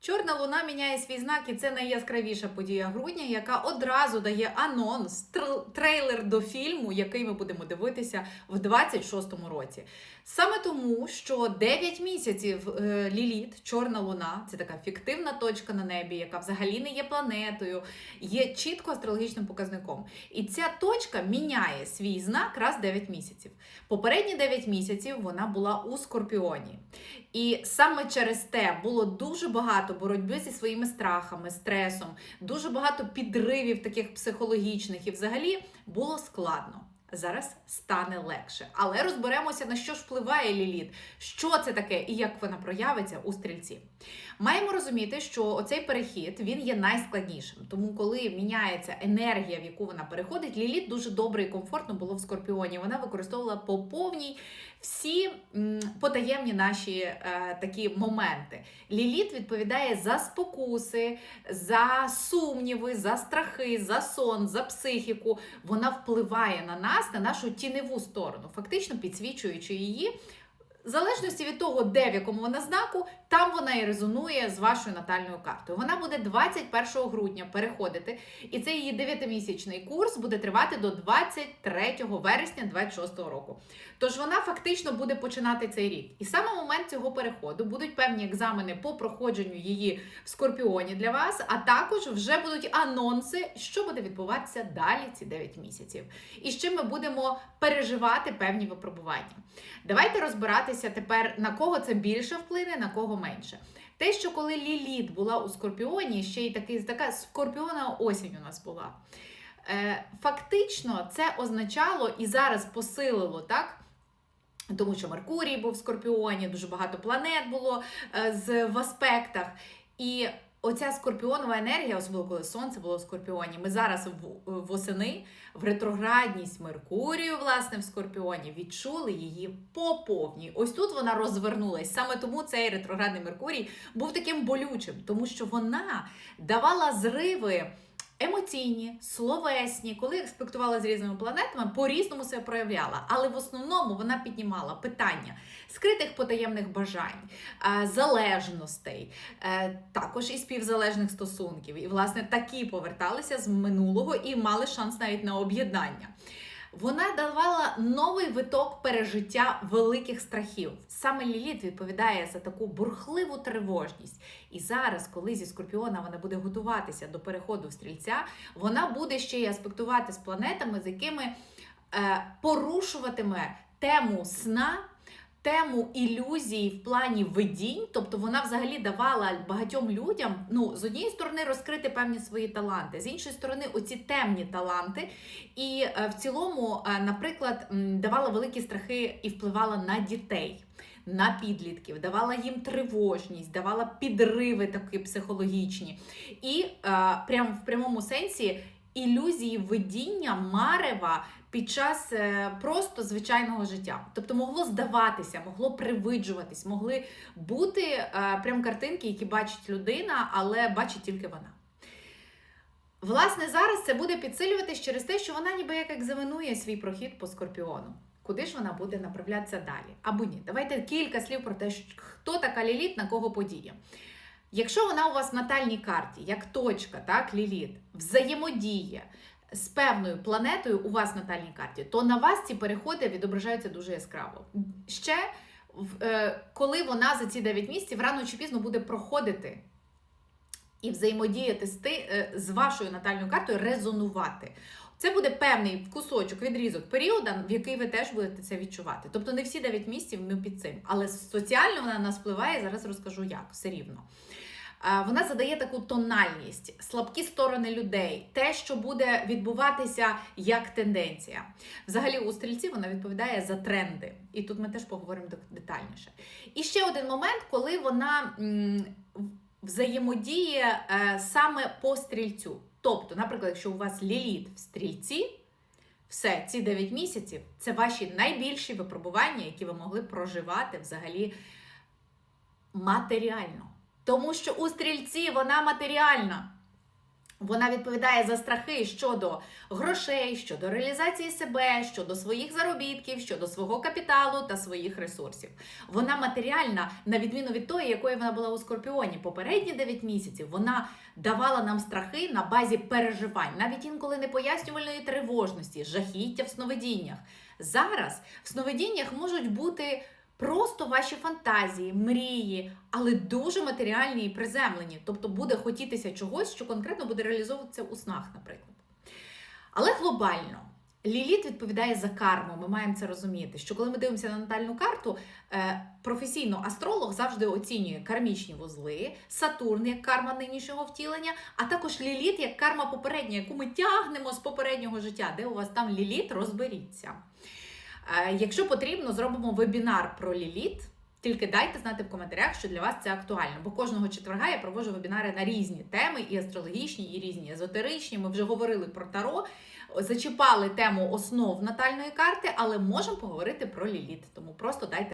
Чорна луна міняє свій знак, і це найяскравіша подія грудня, яка одразу дає анонс, трейлер до фільму, який ми будемо дивитися в 26-му році. Саме тому, що 9 місяців е, Ліліт, Чорна луна, це така фіктивна точка на небі, яка взагалі не є планетою, є чітко астрологічним показником. І ця точка міняє свій знак раз 9 місяців. Попередні 9 місяців вона була у Скорпіоні. І саме через те було дуже багато боротьби зі своїми страхами, стресом, дуже багато підривів таких психологічних, і взагалі було складно. Зараз стане легше. Але розберемося, на що ж впливає ліліт, що це таке і як вона проявиться у стрільці. Маємо розуміти, що оцей перехід він є найскладнішим. Тому, коли міняється енергія, в яку вона переходить, ліліт дуже добре і комфортно було в скорпіоні. Вона використовувала по повній всі потаємні наші е, такі моменти. Ліліт відповідає за спокуси, за сумніви, за страхи, за сон, за психіку. Вона впливає на нас, на нашу тіневу сторону, фактично підсвічуючи її. В залежності від того, де в якому вона знаку, там вона і резонує з вашою натальною картою. Вона буде 21 грудня переходити, і цей її 9-місячний курс буде тривати до 23 вересня 26 року. Тож вона фактично буде починати цей рік. І саме момент цього переходу будуть певні екзамени по проходженню її в Скорпіоні для вас, а також вже будуть анонси, що буде відбуватися далі ці 9 місяців. І з чим ми будемо переживати певні випробування. Давайте розбиратися тепер, на кого це більше вплине, на кого менше. Те, що коли Ліліт була у Скорпіоні, ще й такий, така скорпіона осінь у нас була. Е, фактично, це означало і зараз посилило, так? Тому що Меркурій був в Скорпіоні, дуже багато планет було е, з, в аспектах. І оця скорпіонова енергія, особливо коли сонце було в Скорпіоні, ми зараз в, восени в ретроградність Меркурію, власне, в Скорпіоні, відчули її по повній. Ось тут вона розвернулась. Саме тому цей ретроградний Меркурій був таким болючим, тому що вона давала зриви. Емоційні, словесні, коли експектувала з різними планетами, по-різному себе проявляла. Але в основному вона піднімала питання скритих потаємних бажань, е, залежностей, е, також і співзалежних стосунків. І, власне, такі поверталися з минулого і мали шанс навіть на об'єднання. Вона давала новий виток пережиття великих страхів. Саме Ліліт відповідає за таку бурхливу тривожність. І зараз, коли зі Скорпіона вона буде готуватися до переходу в стрільця, вона буде ще й аспектувати з планетами, з якими е, порушуватиме тему сна. Тему ілюзії в плані видінь, тобто вона взагалі давала багатьом людям ну з однієї сторони розкрити певні свої таланти, з іншої сторони, оці темні таланти, і е, в цілому, е, наприклад, давала великі страхи і впливала на дітей. На підлітків, давала їм тривожність, давала підриви такі психологічні. І е, прям в прямому сенсі ілюзії видіння марева під час е, просто звичайного життя. Тобто могло здаватися, могло привиджуватись, могли бути е, прям картинки, які бачить людина, але бачить тільки вона. Власне, зараз це буде підсилюватись через те, що вона ніби як екзаменує свій прохід по скорпіону. Куди ж вона буде направлятися далі? Або ні. Давайте кілька слів про те, хто така ліліт, на кого подія. Якщо вона у вас в натальній карті, як точка, так, ліліт, взаємодіє з певною планетою у вас в натальній карті, то на вас ці переходи відображаються дуже яскраво. Ще е, коли вона за ці 9 місяців рано чи пізно буде проходити і взаємодіяти з, е, з вашою натальною картою, резонувати. Це буде певний кусочок, відрізок періоду, в який ви теж будете це відчувати. Тобто не всі 9 місяців ми під цим. Але соціально вона нас впливає, зараз розкажу як, все рівно. Вона задає таку тональність, слабкі сторони людей, те, що буде відбуватися як тенденція. Взагалі, у стрільці вона відповідає за тренди. І тут ми теж поговоримо детальніше. І ще один момент, коли вона взаємодіє е, саме по стрільцю. Тобто, наприклад, якщо у вас ліліт в стрільці, все, ці 9 місяців це ваші найбільші випробування, які ви могли проживати взагалі матеріально. Тому що у стрільці вона матеріальна. Вона відповідає за страхи щодо грошей, щодо реалізації себе, щодо своїх заробітків, щодо свого капіталу та своїх ресурсів. Вона матеріальна, на відміну від тої, якої вона була у Скорпіоні. Попередні 9 місяців вона давала нам страхи на базі переживань, навіть інколи непояснювальної тривожності, жахіття в сновидіннях. Зараз в сновидіннях можуть бути просто ваші фантазії, мрії, але дуже матеріальні і приземлені. Тобто буде хотітися чогось, що конкретно буде реалізовуватися у снах, наприклад. Але глобально. Ліліт відповідає за карму. Ми маємо це розуміти. Що коли ми дивимося на натальну карту, е, професійно астролог завжди оцінює кармічні вузли, Сатурн як карма нинішнього втілення, а також ліліт як карма попередня, яку ми тягнемо з попереднього життя. Де у вас там ліліт, розберіться. Е, Якщо потрібно, зробимо вебінар про ліліт. Тільки дайте знати в коментарях, що для вас це актуально, бо кожного четверга я проводжу вебінари на різні теми, і астрологічні, і різні езотеричні. Ми вже говорили про таро, зачіпали тему основ натальної карти, але можемо поговорити про ліліт. Тому просто дайте.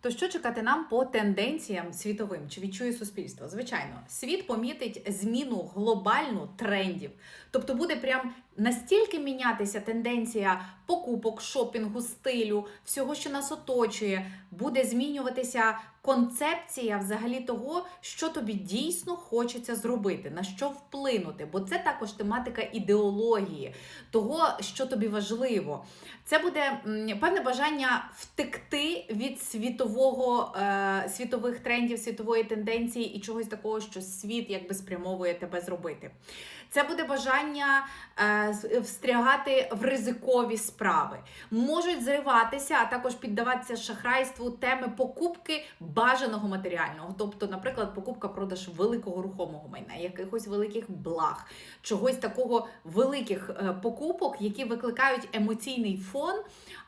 То що чекати нам по тенденціям світовим? Чи відчує суспільство? Звичайно, світ помітить зміну глобальну трендів. Тобто буде прям настільки мінятися тенденція покупок, шопінгу, стилю, всього, що нас оточує, буде змінюватися концепція взагалі того, що тобі дійсно хочеться зробити, на що вплинути, бо це також тематика ідеології, того, що тобі важливо. Це буде певне бажання втекти від світового, е, світових трендів, світової тенденції і чогось такого, що світ якби спрямовує тебе зробити. Це буде бажання е, встрягати в ризикові справи. Можуть зриватися, а також піддаватися шахрайству теми покупки бажаного матеріального. Тобто, наприклад, покупка продаж великого рухомого майна, якихось великих благ, чогось такого великих е, покупок, які викликають емоційний фон.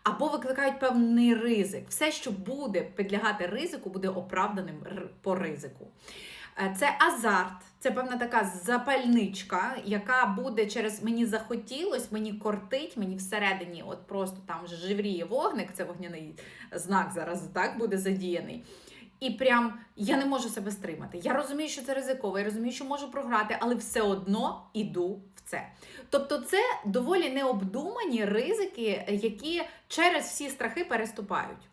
Або викликають певний ризик. Все, що буде підлягати ризику, буде оправданим по ризику. Е, Це азарт, це певна така запальничка, яка буде через мені захотілось, мені кортить, мені всередині, от просто там живріє вогник, це вогняний знак зараз так буде задіяний. І прям я не можу себе стримати. Я розумію, що це ризиково, я розумію, що можу програти, але все одно іду в це. Тобто, це доволі необдумані ризики, які через всі страхи переступають.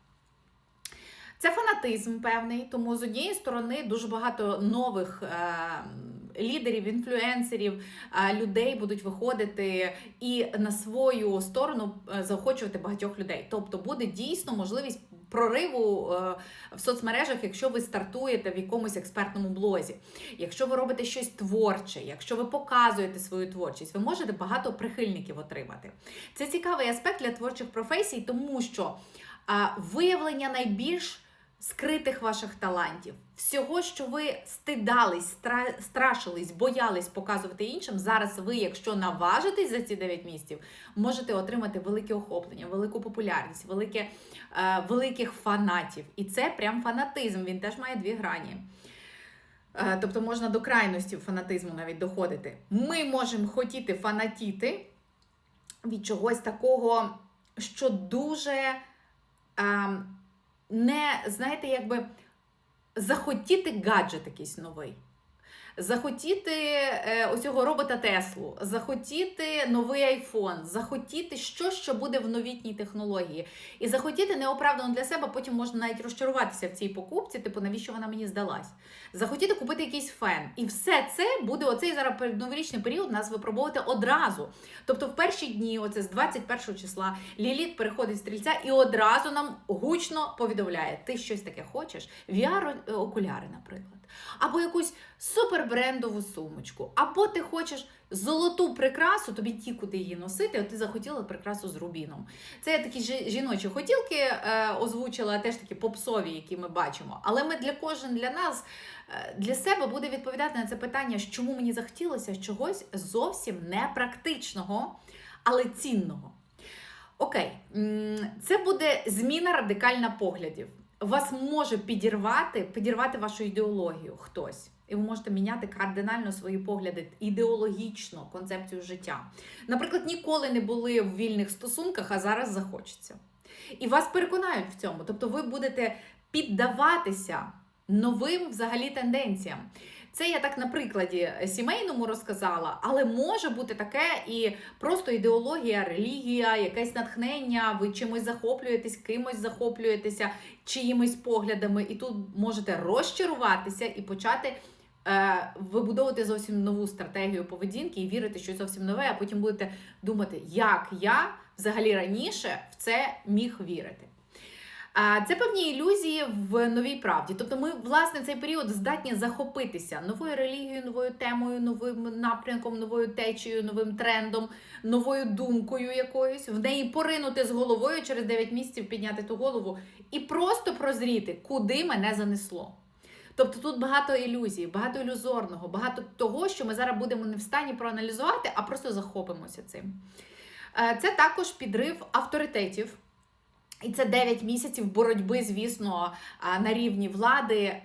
Це фанатизм певний, тому з однієї сторони дуже багато нових е, лідерів, інфлюенсерів, е, людей будуть виходити і на свою сторону е, заохочувати багатьох людей. Тобто буде дійсно можливість прориву в соцмережах, якщо ви стартуєте в якомусь експертному блозі, якщо ви робите щось творче, якщо ви показуєте свою творчість, ви можете багато прихильників отримати. Це цікавий аспект для творчих професій, тому що виявлення найбільш скритих ваших талантів, всього, що ви стидались, стра- страшились, боялись показувати іншим. Зараз ви, якщо наважитесь за ці 9 місяців, можете отримати велике охоплення, велику популярність, велике, е, великих фанатів. І це прям фанатизм. Він теж має дві грані. Е, Тобто можна до крайності фанатизму навіть доходити. Ми можемо хотіти фанатіти від чогось такого, що дуже ем, не, знаєте, якби захотіти гаджет якийсь новий. Захотіти е, оцього робота Теслу, захотіти новий айфон, захотіти щось, що буде в новітній технології. І захотіти неоправдано для себе, потім можна навіть розчаруватися в цій покупці, типу, навіщо вона мені здалась. Захотіти купити якийсь фен. І все це буде оцей зараз новорічний період нас випробовувати одразу. Тобто, в перші дні, оце з 21 числа, Ліліт переходить стрільця і одразу нам гучно повідомляє: ти щось таке хочеш? VR-окуляри, наприклад. Або якусь супербрендову сумочку, або ти хочеш золоту прикрасу, тобі ті, куди її носити, от ти захотіла прикрасу з рубіном. Це я такі жіночі хотілки е, озвучила, теж такі попсові, які ми бачимо. Але ми для кожен для нас, е, для себе буде відповідати на це питання, чому мені захотілося чогось зовсім непрактичного, але цінного. Окей, це буде зміна радикальна поглядів. Вас може підірвати, підірвати вашу ідеологію хтось. І ви можете міняти кардинально свої погляди, ідеологічно концепцію життя. Наприклад, ніколи не були в вільних стосунках, а зараз захочеться. І вас переконають в цьому. Тобто ви будете піддаватися новим взагалі тенденціям. Це я так на прикладі сімейному розказала, але може бути таке і просто ідеологія, релігія, якесь натхнення, ви чимось захоплюєтесь, кимось захоплюєтеся, чиїмись поглядами, і тут можете розчаруватися і почати. Е, Вибудовувати зовсім нову стратегію поведінки і вірити, що зовсім нове, а потім будете думати, як я взагалі раніше в це міг вірити. Це певні ілюзії в новій правді. Тобто, ми, власне, цей період здатні захопитися новою релігією, новою темою, новим напрямком, новою течією, новим трендом, новою думкою якоюсь, в неї поринути з головою через 9 місяців, підняти ту голову і просто прозріти, куди мене занесло. Тобто тут багато ілюзій, багато ілюзорного, багато того, що ми зараз будемо не в стані проаналізувати, а просто захопимося цим. Е, Це також підрив авторитетів. І це 9 місяців боротьби, звісно, на рівні влади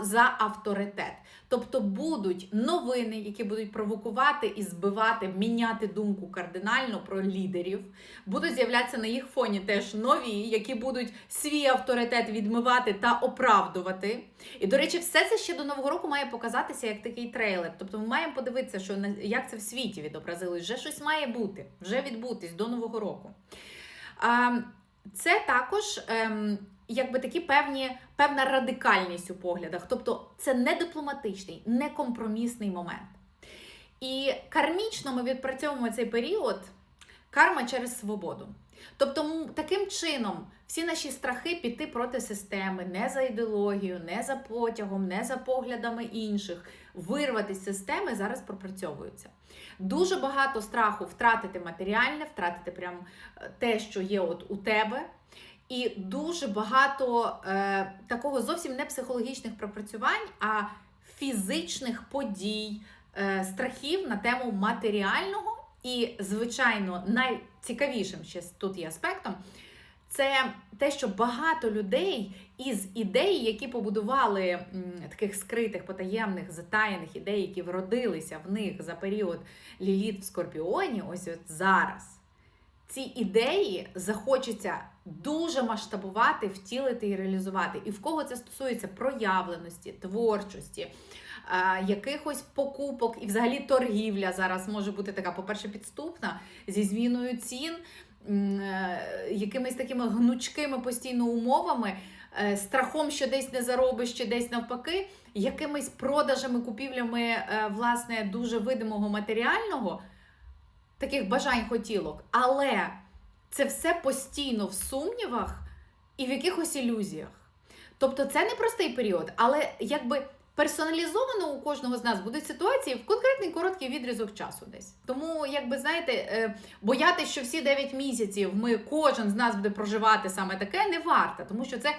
за авторитет. Тобто будуть новини, які будуть провокувати і збивати, міняти думку кардинально про лідерів. Будуть з'являтися на їх фоні теж нові, які будуть свій авторитет відмивати та оправдувати. І, до речі, все це ще до Нового року має показатися як такий трейлер. Тобто ми маємо подивитися, що як це в світі відобразилось. Вже щось має бути, вже відбутись до Нового року. Це також ем, якби такі певні, певна радикальність у поглядах. Тобто це не дипломатичний, не компромісний момент. І кармічно ми відпрацьовуємо цей період карма через свободу. Тобто, таким чином, всі наші страхи піти проти системи, не за ідеологією, не за потягом, не за поглядами інших, вирватися з системи зараз пропрацьовуються. Дуже багато страху втратити матеріальне, втратити прям е, те, що є от у тебе. І дуже багато е, такого зовсім не психологічних пропрацювань, а фізичних подій, е, страхів на тему матеріального. І, звичайно, найцікавішим ще тут є аспектом це те, що багато людей із ідей, які побудували таких скритих, потаємних, затаєних ідей, які вродилися в них за період ліліт в Скорпіоні, ось от зараз. Ці ідеї захочеться дуже масштабувати, втілити і реалізувати. І в кого це стосується проявленості, творчості, е, якихось покупок і взагалі торгівля зараз може бути така, по-перше, підступна зі зміною цін, е, якимись такими гнучкими постійно умовами, е, страхом, що десь не заробиш, чи десь навпаки, якимись продажами, купівлями власне дуже видимого матеріального, таких бажань хотілок. Але це все постійно в сумнівах і в якихось ілюзіях. Тобто це не простий період, але якби персоналізовано у кожного з нас будуть ситуації в конкретний короткий відрізок часу десь. Тому, якби знаєте, е, боятися, що всі 9 місяців ми кожен з нас буде проживати саме таке, не варто, тому що це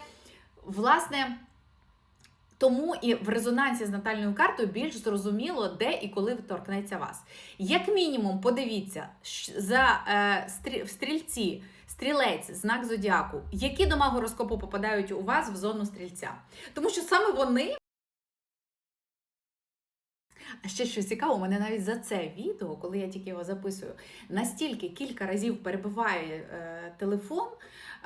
власне. Тому і в резонансі з натальною картою більш зрозуміло, де і коли торкнеться вас. Як мінімум, подивіться за е, стрі, в стрільці, стрілець, знак зодіаку, які дома гороскопу попадають у вас в зону стрільця. Тому що саме вони. А ще що цікаво, мене навіть за це відео, коли я тільки його записую, настільки кілька разів перебиває е, телефон,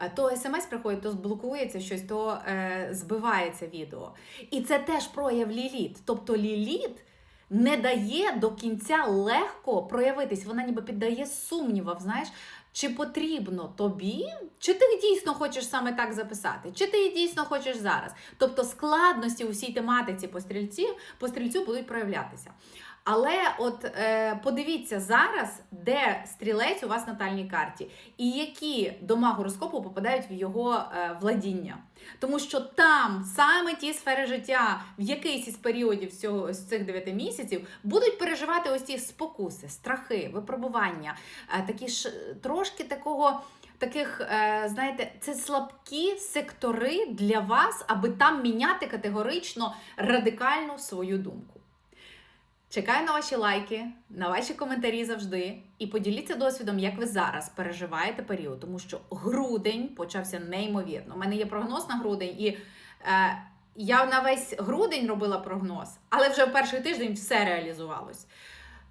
е, то смс приходить, то блокується щось, то е, збивається відео. І це теж прояв ліліт. Тобто ліліт не дає до кінця легко проявитись, вона ніби піддає сумнівам, знаєш. Чи потрібно тобі, чи ти дійсно хочеш саме так записати, чи ти дійсно хочеш зараз? Тобто складності у всій тематиці по стрільці, по стрільцю будуть проявлятися. Але от е, подивіться зараз, де стрілець у вас на натальній карті, і які дома гороскопу попадають в його е, владіння. Тому що там саме ті сфери життя, в якийсь із періодів цього, з цих 9 місяців, будуть переживати ось ці спокуси, страхи, випробування, е, такі ж трошки такого. Таких, е, знаєте, це слабкі сектори для вас, аби там міняти категорично радикально свою думку. Чекаю на ваші лайки, на ваші коментарі завжди. І поділіться досвідом, як ви зараз переживаєте період, тому що грудень почався неймовірно. У мене є прогноз на грудень, і е, я на весь грудень робила прогноз, але вже в перший тиждень все реалізувалось.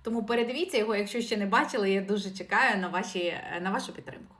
Тому передивіться його, якщо ще не бачили, я дуже чекаю на, ваші, на вашу підтримку.